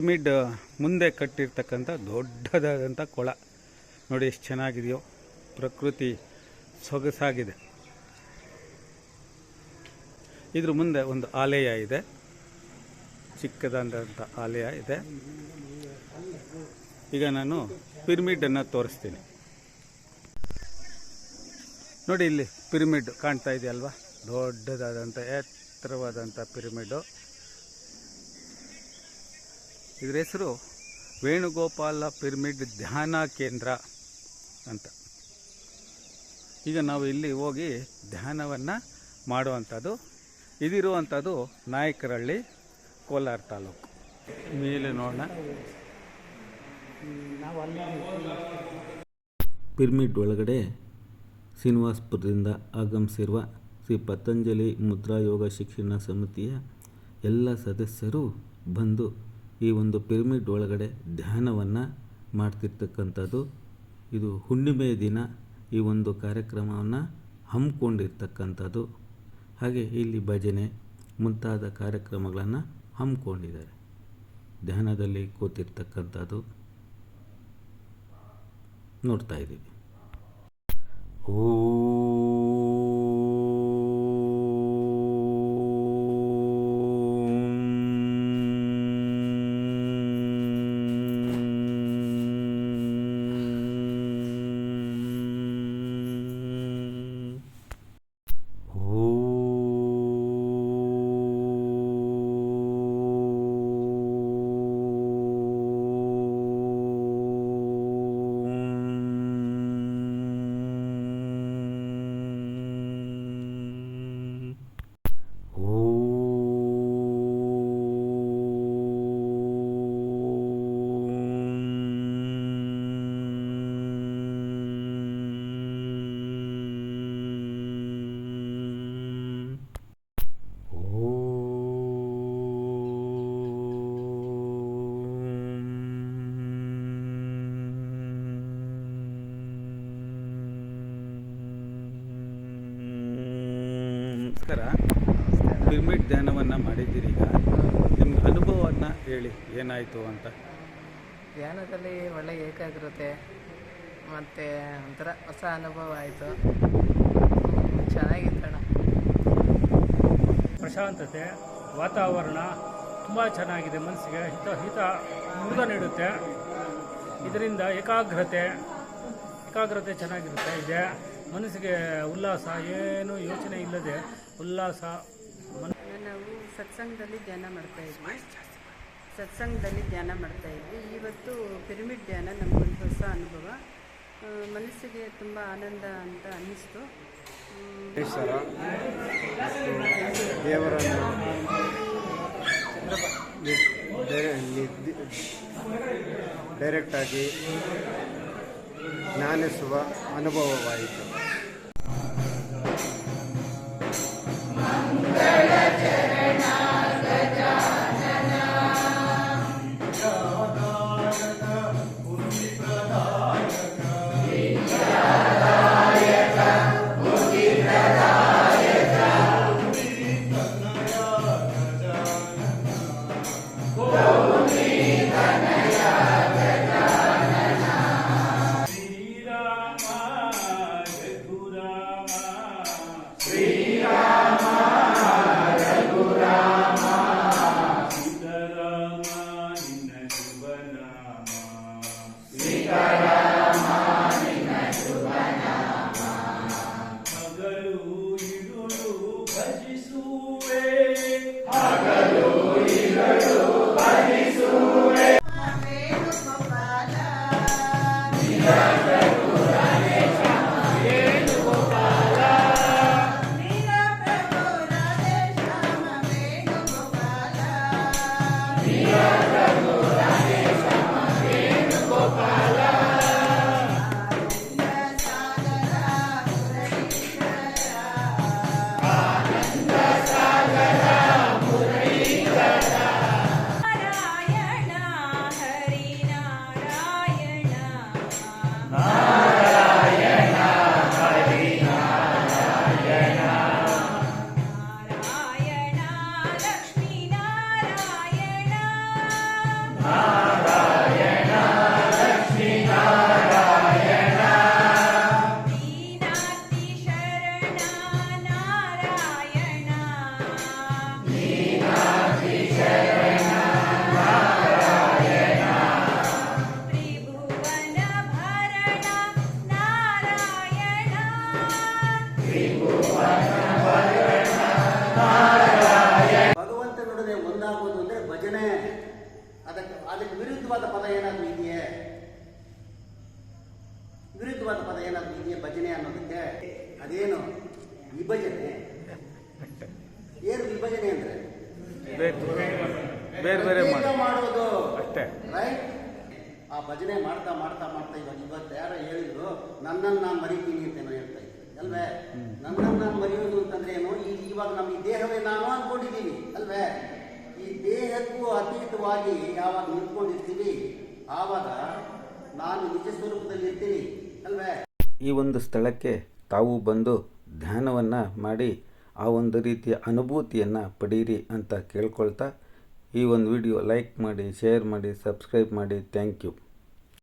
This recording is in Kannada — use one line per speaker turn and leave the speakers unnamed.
ಪಿರಮಿಡ್ ಮುಂದೆ ಕಟ್ಟಿರ್ತಕ್ಕಂಥ ದೊಡ್ಡದಾದಂಥ ಕೊಳ. ನೋಡಿ ಎಷ್ಟು ಚೆನ್ನಾಗಿದೆಯೋ. ಪ್ರಕೃತಿ ಸೊಗಸಾಗಿದೆ. ಇದ್ರ ಮುಂದೆ ಒಂದು ಆಲಯ ಇದೆ. ಚಿಕ್ಕದಾದಂಥ ಆಲಯ ಇದೆ. ಈಗ ನಾನು ಪಿರಮಿಡನ್ನು ತೋರಿಸ್ತೀನಿ. ನೋಡಿ ಇಲ್ಲಿ ಪಿರಮಿಡ್ ಕಾಣ್ತಾ ಇದೆಯಲ್ವಾ? ದೊಡ್ಡದಾದಂಥ, ಎತ್ತರವಾದಂಥ ಪಿರಮಿಡು. ಇದ್ರ ಹೆಸರು ವೇಣುಗೋಪಾಲ ಪಿರಮಿಡ್ ಧ್ಯಾನ ಕೇಂದ್ರ ಅಂತ. ಈಗ ನಾವು ಇಲ್ಲಿ ಹೋಗಿ ಧ್ಯಾನವನ್ನು ಮಾಡುವಂಥದ್ದು. ಇದಿರುವಂಥದ್ದು ನಾಯಕರಳ್ಳಿ ಕೋಲಾರ ತಾಲೂಕು. ಮೇಲೆ ನೋಡೋಣ.
ಪಿರಮಿಡ್ ಒಳಗಡೆ ಶ್ರೀನಿವಾಸ್ಪುರದಿಂದ ಆಗಮಿಸಿರುವ ಶ್ರೀ ಪತಂಜಲಿ ಮುದ್ರಾ ಯೋಗ ಶಿಕ್ಷಣ ಸಮಿತಿಯ ಎಲ್ಲ ಸದಸ್ಯರು ಬಂದು ಈ ಒಂದು ಪಿರಮಿಡ್ ಒಳಗಡೆ ಧ್ಯಾನವನ್ನು ಮಾಡ್ತಿರ್ತಕ್ಕಂಥದ್ದು. ಇದು ಹುಣ್ಣಿಮೆಯ ದಿನ ಈ ಒಂದು ಕಾರ್ಯಕ್ರಮವನ್ನು ಹಮ್ಮಿಕೊಂಡಿರ್ತಕ್ಕಂಥದ್ದು. ಹಾಗೆ ಇಲ್ಲಿ ಭಜನೆ ಮುಂತಾದ ಕಾರ್ಯಕ್ರಮಗಳನ್ನು ಹಮ್ಮಿಕೊಂಡಿದ್ದಾರೆ. ಧ್ಯಾನದಲ್ಲಿ ಕೂತಿರ್ತಕ್ಕಂಥದ್ದು. ನೋಡ್ತಾ ಇದ್ದೀವಿ.
ನಮಸ್ಕಾರ ಪಿರ್ಮಿಡ್ ಧ್ಯಾನವನ್ನು ಮಾಡಿದ್ದೀರಿ ಈಗ. ನಿಮ್ಮ ಅನುಭವವನ್ನು ಹೇಳಿ ಏನಾಯಿತು ಅಂತ.
ಧ್ಯಾನದಲ್ಲಿ ಒಳ್ಳೆ ಏಕಾಗ್ರತೆ ಮತ್ತು ಒಂಥರ ಹೊಸ ಅನುಭವ ಆಯಿತು. ಚೆನ್ನಾಗಿತ್ತಣ
ಪ್ರಶಾಂತತೆ ವಾತಾವರಣ ತುಂಬ ಚೆನ್ನಾಗಿದೆ. ಮನಸ್ಸಿಗೆ ಹಿತ ಹಿತ ಮುದ ನೀಡುತ್ತೆ. ಇದರಿಂದ ಏಕಾಗ್ರತೆ ಏಕಾಗ್ರತೆ ಚೆನ್ನಾಗಿರುತ್ತೆ. ಇದೆ. ಮನಸ್ಸಿಗೆ ಉಲ್ಲಾಸ ಏನು ಯೋಚನೆ ಇಲ್ಲದೆ ಉಲ್ಲಾಸ
ನಾವು ಸತ್ಸಂಗದಲ್ಲಿ ಧ್ಯಾನ ಮಾಡ್ತಾ ಇದ್ವಿ. ಸತ್ಸಂಗದಲ್ಲಿ ಧ್ಯಾನ ಮಾಡ್ತಾ ಇದ್ವಿ. ಇವತ್ತು ಪಿರಮಿಡ್ ಧ್ಯಾನ ನಮಗೊಂದು ಹೊಸ ಅನುಭವ. ಮನಸ್ಸಿಗೆ ತುಂಬ ಆನಂದ ಅಂತ ಅನ್ನಿಸ್ತು.
ದೇವರನ್ನು ಡೈರೆಕ್ಟಾಗಿ ಜ್ಞಾನಿಸುವ ಅನುಭವವಾಯಿತು
Jesus
ಅದಕ್ಕೆ ಅದಕ್ಕೆ ವಿರುದ್ಧವಾದ ಪದ ಏನಾದರೂ ಇದೆಯೇ? ವಿರುದ್ಧವಾದ ಪದ ಏನಾದರೂ ಇದೆಯೇ ಭಜನೆ ಅನ್ನೋದಕ್ಕೆ? ಅದೇನು ವಿಭಜನೆ? ಏನು ವಿಭಜನೆ ಅಂದ್ರೆ?
ಬೇರೆ ಬೇರೆ
ಮಾಡೋದು
ಅಷ್ಟೇ.
ರೈಟ್ ಆ ಭಜನೆ ಮಾಡ್ತಾ ಮಾಡ್ತಾ ಮಾಡ್ತಾ ಇವಾಗ ಇವತ್ತು ಯಾರೋ ಹೇಳಿದ್ರು ನನ್ನನ್ನು ನಾನು ಮರಿತೀನಿ ಅಂತೇನೋ ಹೇಳ್ತಾ ಇದ್ದೀನಿ ಅಲ್ವೇ? ನನ್ನನ್ನು ನಾನು ಮರೆಯೋದು ಅಂತಂದ್ರೆ ಏನು? ಇವಾಗ ನಮ್ಮ ಈ ದೇಹವೇ ನಾನು ಅನ್ಕೊಂಡಿದ್ದೀನಿ ಅಲ್ವೇ? ದೇಹಕ್ಕೂ ಅತೀತವಾಗಿ ಯಾವಾಗ ನಿಂತ್ಕೊಂಡಿರ್ತೀವಿ, ಆವಾಗ ನಾನು ನಿಜ ಸ್ವರೂಪದಲ್ಲಿ ಇರ್ತೀನಿ, ಅಲ್ವೇ?
ಈ ಒಂದು ಸ್ಥಳಕ್ಕೆ ತಾವು ಬಂದು ಧ್ಯಾನವನ್ನು ಮಾಡಿ, ಆ ಒಂದು ರೀತಿಯ ಅನುಭೂತಿಯನ್ನು ಪಡೀರಿ ಅಂತ ಕೇಳ್ಕೊಳ್ತಾ, ಈ ಒಂದು ವಿಡಿಯೋ ಲೈಕ್ ಮಾಡಿ, ಶೇರ್ ಮಾಡಿ, ಸಬ್ಸ್ಕ್ರೈಬ್ ಮಾಡಿ. Thank you.